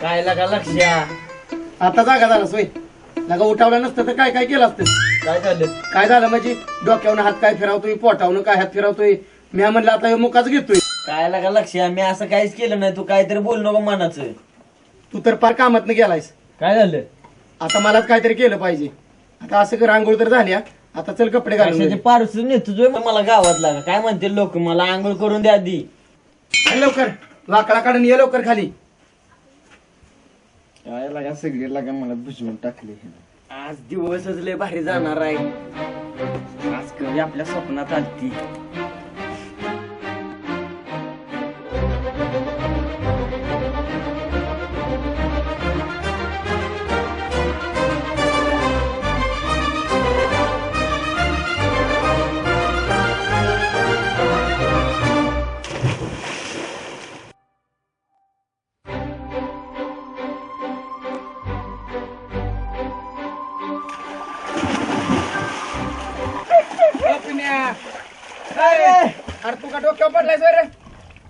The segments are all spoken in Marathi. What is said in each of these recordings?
काय लागा लक्ष्या? आता जागा झाला सोय. लगा उठावलं नसतं तर काय काय केलं असतं? काय झालं? काय झालं म्हणजे? डोक्यावरून हात काय फिरवतोय पोटावरून काय हात फिरवतोय? मी म्हणलं आता ह्यो मुकाच घेतोय. काय लागा लक्ष्या? मी असं काहीच केलं नाही. तू काहीतरी बोल नको मनाचं. तू तर फार कामात गेलायस. काय झालं? आता मलाच काहीतरी केलं पाहिजे. आता असं कर आंघोळ तर झाल्या आता चल कपडे घालून. पारसून नेतो जो मला गावात लागा. काय म्हणते लोक? मला आंघोळ करून द्या आधी. चल लवकर. लाकडा काढून ये लवकर खाली. काय लागा सगळी लागा मला बुजवून टाकले आज दिवसच लय भारी जाणार आहे. आज कवी आपल्या स्वप्नात आलती.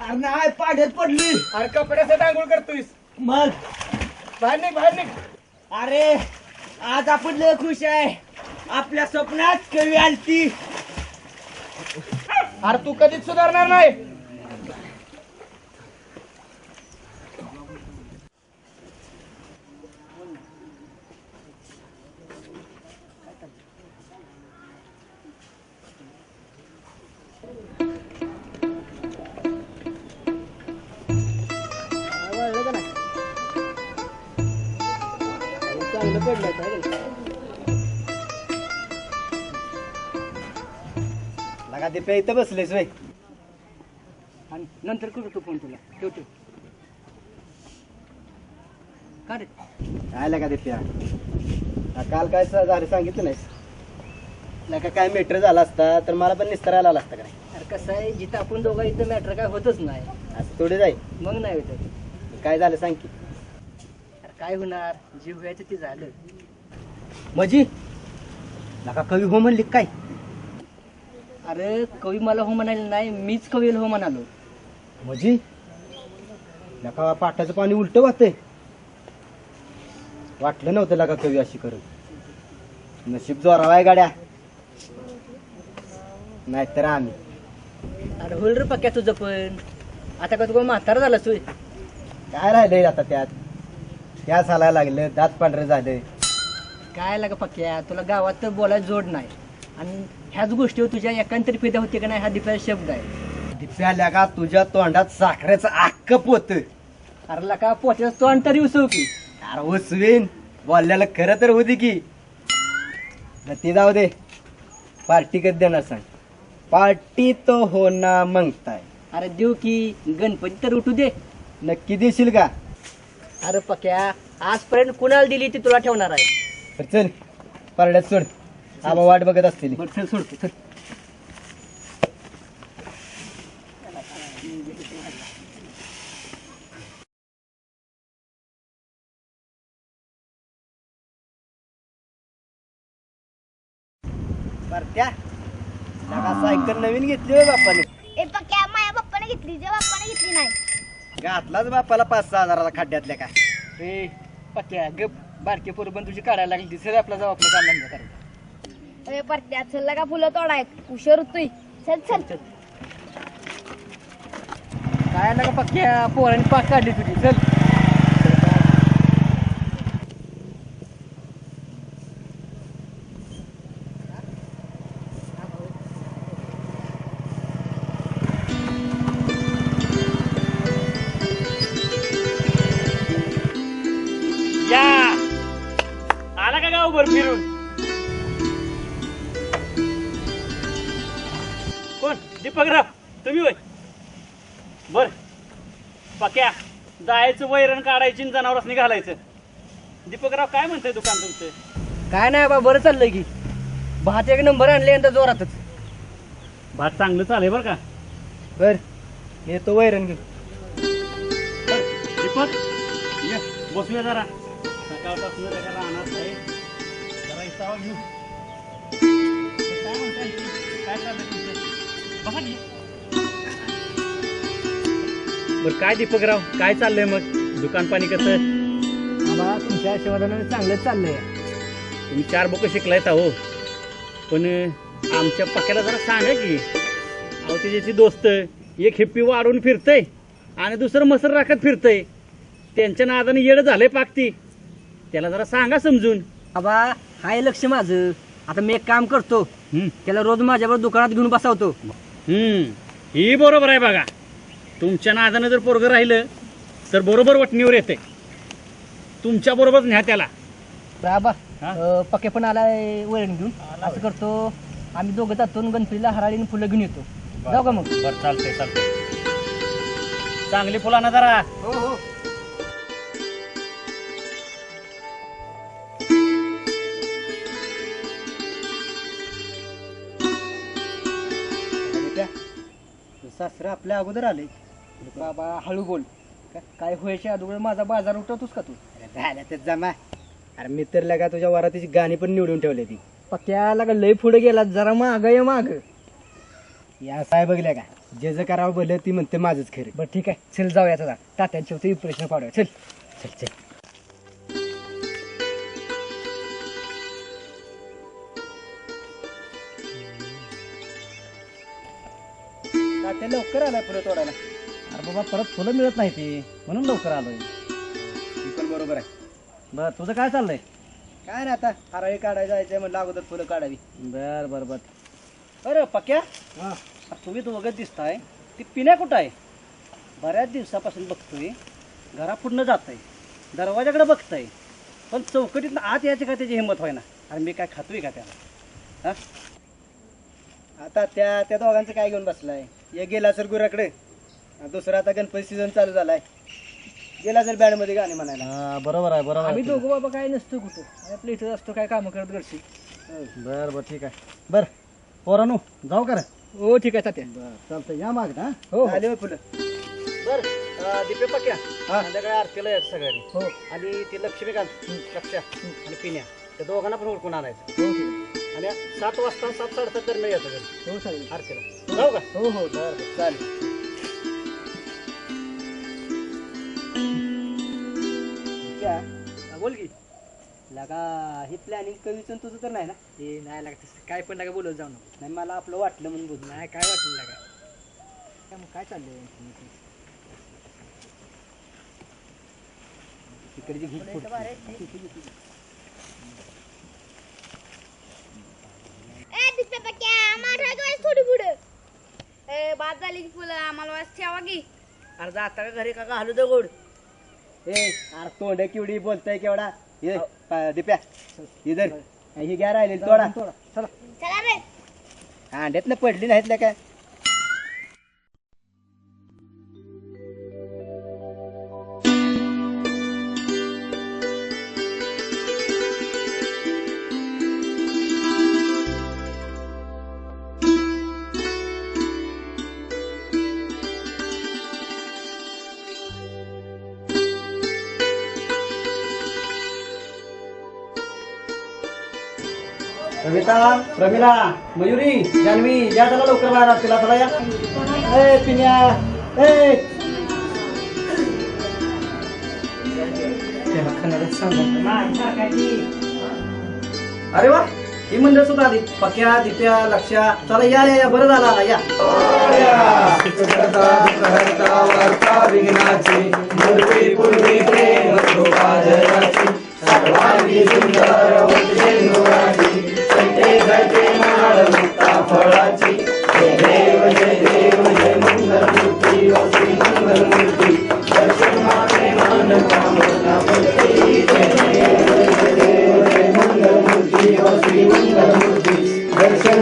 अरे नाही पाड्यात पडली. अरे कपड्याचं आंघोळ करतोयस. मग? बाहेर निघ बाहेर निघ. अरे आज आपण लय खुश आहे. आपल्या स्वप्नात कवी आलती. अरे तू कधीच सुधारणार नाही. लागा पे इथं बसलेस वय. आणि नंतर करू तू फोन तुला ठेवतो का रे? काय लागा ते प्या आ, काल काय स- झालं सांगितलं नाहीस? लागा काय मेटर झाला असता तर मला पण निस्तरायला आला असता काय अरे कसं आहे जिथं आपण दोघं इथं मॅटर काय होतच नाही. असं थोडी जाईल. मग नाही होत. काय झालं सांग की. काय होणार? जे व्हायचं ते झालं. मजी लागा कवी हो म्हणली काय? अरे कवी मला हो म्हणाले नाही मीच कवीला हो म्हणालो. मजी लका पाटाचं पाणी उलट वाहतंय. वाटलं नव्हतं लगा कवी अशी करत नशीब जोरावाय गाड्या. नाहीतर आम्ही. अरे होईल रे पक्या तुझं पण. आता का तुला म्हातारा झाला तू काय राहिलंय आता त्यात? त्या चालायला लागलं दात पांढरं झालं. काय लागा पक्या तुला गावात तर बोलायला जोड नाही. आणि ह्याच गोष्टीवर तुझ्या एकांतरी फिदा होते का नाही हा दिपाचा शब्द आहे. दिप्याल्या का तुझ्या तोंडात साखरेचं अक्क पोत. अरे लका पोट्याचं तोंड तरी उसव की. अरे उचवीन बोलल्याला खरं तर होती की. ती जाऊ दे. पार्टी कधी देणार सांग. पार्टी तो हो ना मंगताय अरे देऊ की गणपती तर उठू दे. नक्की देशील का? अरे पक्या आजपर्यंत कुणाला दिली ती तुला ठेवणार आहे? तर चल. परड्यात सोड. आबा वाट बघत असतील. बरं चल सोडतो चल. परत्या लगा सायकल नवीन घेतली ए पक्या माझ्या बाप्पाने घेतली जे बाप्पाने घेतली नाही. घातलाच बापाला पाच सहा हजाराला खड्ड्यातल्या काय? ए पक्या गप बारके पोरं तुझी काढायला लागली दिसेल आपला जाऊ आपलं काम धंदा करायला ए परत्या चल का फुलं तोडाय उशीर होतोय. चल चल. काय लागा पक्या पोरांनी पाक काढली तुझी चल. जायचं वैरण काढायची आणि जनावरांनी घालायचं. दीपकराव काय म्हणतंय दुकान तुमचं? काय नाही बा बरं चाललंय की. भात एक नंबर आणले यंदा जोरातच. भात चांगलं चालेल बरं का? बर येतो वैरण घेऊन. दीपक ये बसूया जरा. सकाळपासून त्याच्या राहणार आहे जरा इसावा घेऊ. काय म्हणताय? काय चाललंय तुमचं? बघा की. बरं काय दीपकराव? काय चाललंय मग? दुकान पाणी कसं? आम्हाला तुमच्या आशीर्वादानं चांगलंच चाललंय. तुम्ही चार बुकं शिकलायत अहो. पण आमच्या पक्याला जरा सांगा की अहो ते ज्याची दोस्त एक हिप्पी वाढून फिरतय आणि दुसरं मसर राखत फिरतय त्यांच्या नादाने येडं झालंय पाकती त्याला जरा सांगा समजून. आबा हाय लक्ष माझं. आता मी एक काम करतो. हम्म. त्याला रोज माझ्याबरोबर दुकानात घेऊन बसावतो. हम्म. ही बरोबर आहे बघा. तुमच्या नादानं जर पोरगं राहिलं तर बरोबर वटणीवर येते तुमच्या बरोबर न्या त्याला. बाबा हा? अं, पक्के पण आलाय वळण घेऊन. असं करतो आम्ही दोघं जातो आणि गणपतीला हराळीने फुलं घेऊन येतो. जाऊ का मग? बरं चालतंय चालतंय. चांगली फुलांना जरा. हो हो. सासरा आपल्या अगोदर आले. बाबा हळू बोल. का- काय व्हायच्या अगोदर माझा बाजार उठवतोस का तू? झाल्या तर जमा. अरे मी तर लगा तुझ्या वरातीची गाणी पण निवडून ठेवली ती पक्क्याला का लय पुढे गेला जरा माग ये माग. या साहेब बघल्या का? जे जे करावं बोललं ती म्हणते माझंच खरं. बरं ठीक आहे. चल जाऊया आता तात्यांच्या होते प्रश्न पाडूया. चल. चल चल. तात्या लवकर आलाय फुलं तोडायला. अरे बाबा परत फुलं मिळत नाही ती. म्हणून लवकर आलोय. ती पण बरोबर आहे. बर तुझं काय चाललंय? काय ना आता हराळी काढायला जायचंय म्हणलं अगोदर फुलं काढावी. बर बर बर. अरे पक्या? तुम्ही दोघं दिसताय. ती पिण्या कुठं आहे? बऱ्याच दिवसापासून बघतोय घरापुढनं जात आहे दरवाजाकडे बघताय. पण चौकटीत आत यायची का त्याची हिंमत व्हायना अरे मी काय खातोय का त्याला? हा? आता त्या त्या दोघांचं काय घेऊन बसलाय? एक गेला सर गुराकडे. आणि दुसरा आता गणपती सीझन चालू झालाय. गेला सर बँडमध्ये गाणे म्हणायला. बरोबर आहे बरोबर आम्ही दोघं बाबा काय नसतो कुठं. आम्ही आपल्या इथं असतो काय कामं करत घरची. बर बर ठीक आहे. बर पोरानू जाऊ का रे? हो ठीक आहे तात्या चालतंय. या माग ना हो आले होय फुलं. बर दीपे पक्या. संध्याकाळी आरतीला यायचं सगळ्यांनी. हो. आणि ती लक्ष्मीकांत लक्ष्या आणि पिण्या. त्या दोघांना पण ओळखून आणायचं. हो ठीक आणि सात वाजता सात साडेसात दरम्यान यायचं घरी. हो चालेल. आरतीला. जाऊ का? हो हो. चालेल. बोल की. लगा हे प्लॅनिंग कवीचं तुझं तर नाही ना? हे नाही लागत काय पण लागा बोलत जाऊ नको. नाही मला आपलं वाटलं म्हणून बोल नाही काय वाटलं लागा? काय मग काय चाललंय? तिकडची ए बाद झाली की फुलं आम्हाला वाज ठेवा की. अरे जाता का घरी? का घालू दगड. ए अरे तोंड किवडी बोलताय केवढा? पा- दिप्या इधर ही घ्या राहिलेली तोडा. चला चला. रे पडली नाहीत ना काय? कविता प्रमिला मयुरी जान्हवी या चला लवकर बाहेर तिला थोडा या. ए पिन्या ए. अरे वा ही मंडळ सुद्धा आधी पक्या दिप्या लक्ष्या चला या या बरं झाला या. वार्ता सुंदर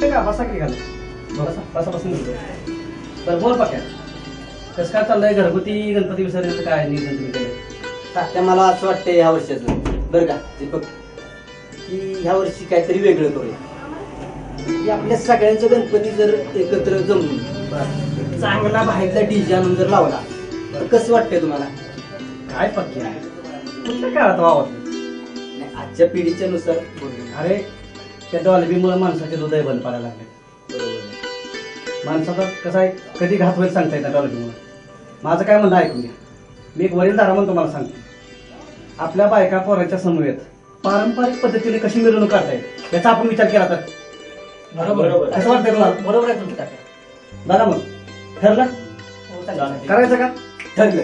का बसा की घालू बसा बसा बसून घेतो बरं बोल पक्या. कसं काय चाललंय? घरगुती गणपती विसर्जनाचं काय नियोजन तुम्ही मला असं वाटतं ह्या वर्षाचं. बरं का दीपक की ह्या वर्षी काहीतरी वेगळं करूया. की आपल्या सगळ्यांचं गणपती जर एकत्र जमून चांगला बाहेरचा डीजे आणून जर लावला तर कसं वाटतंय तुम्हाला? काय पक्या कुठल्या काळात वावरत नाही, आजच्या पिढीच्या नुसार. अरे त्या डॉल्बीमुळे माणसाचे हृदय बंद पडायला लागले. माणसाचा कसं आहे कधी घात होईल सांगता येतं डॉल्बीमुळे. माझं काय म्हणणं ऐकून घ्या. मी एक वडीलधारा म्हणून तुम्हाला सांगतो. आपल्या बायका पोरांच्या समवेत पारंपरिक पद्धतीने कशी मिरवणूक काढता येईल याचा आपण विचार केला तर. बरोबर. कसं वाटतंय तुला बरोबर आहे तुमचं तात्या दादा मग ठरलं? हो. करायचं का? ठरलं.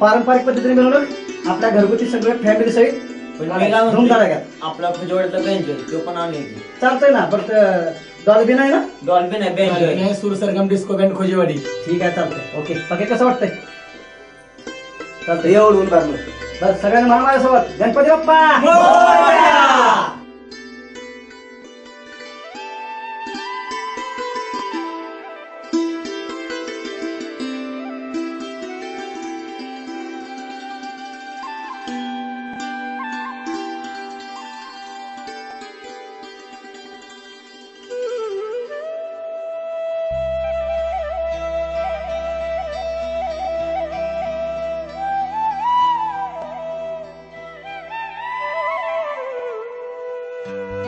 पारंपरिक पद्धतीने मिरवणूक आपल्या घरगुती सगळे फॅमिली सहित घ्या आपला फुजवडचा बेंच तो पण आणले चालतंय ना पण डॉल्बी नाही ना? डॉल्बी नाही बेंच सूर सरगम डिस्को बँड खोजेवाडी. ठीक आहे चालतंय. ओके. बाकी कसं वाटतंय? चालतंय. एवढून बस सगळ्यांना महाराज सोबत गणपती बाप्पा! うん。